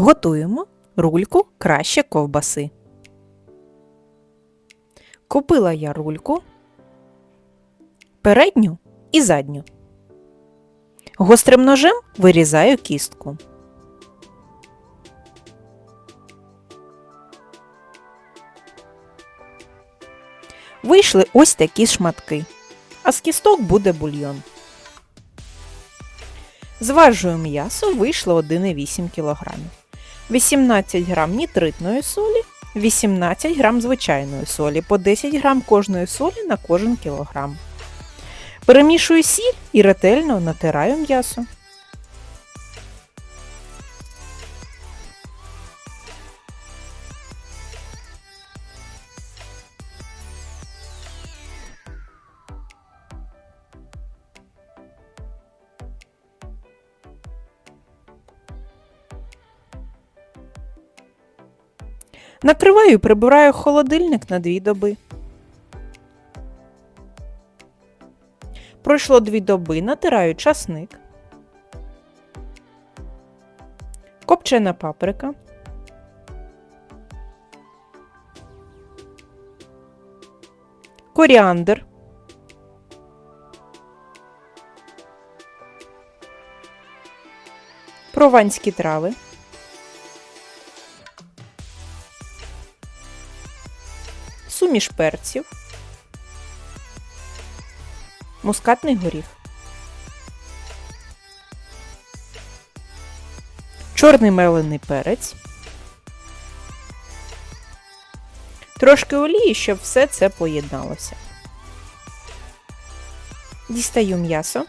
Готуємо рульку краще ковбаси. Купила я рульку, передню і задню. Гострим ножем вирізаю кістку. Вийшли ось такі шматки, а з кісток буде бульйон. Зважую м'ясо, вийшло 1,8 кг. 18 г нітритної солі, 18 г звичайної солі, по 10 г кожної солі на кожен кілограм. Перемішую сіль і ретельно натираю м'ясо. Накриваю і прибираю холодильник на 2 доби. Пройшло 2 доби, натираю часник, копчена паприка, коріандр, прованські трави, суміш перців, мускатний горіх, чорний мелений перець, трошки олії, щоб все це поєдналося. Дістаю м'ясо,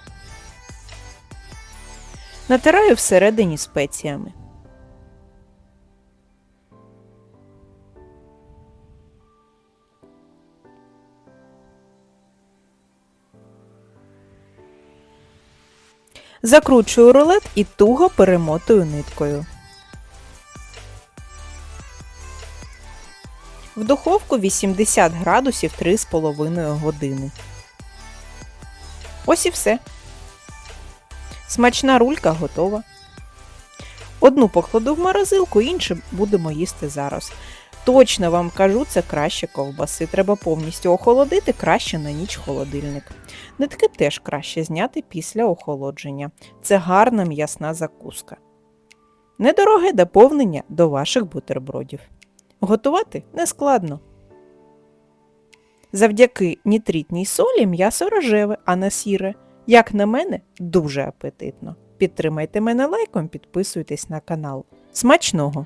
натираю всередині спеціями. Закручую рулет і туго перемотую ниткою. В духовку 80 градусів 3,5 години. Ось і все. Смачна рулька готова. Одну покладу в морозилку, іншу будемо їсти зараз. Точно вам кажу, це краще ковбаси. Треба повністю охолодити краще на ніч холодильник. Нитки теж краще зняти після охолодження. Це гарна м'ясна закуска. Недороге доповнення до ваших бутербродів. Готувати нескладно. Завдяки нітритній солі м'ясо рожеве, а не сіре. Як на мене, дуже апетитно. Підтримайте мене лайком, підписуйтесь на канал. Смачного!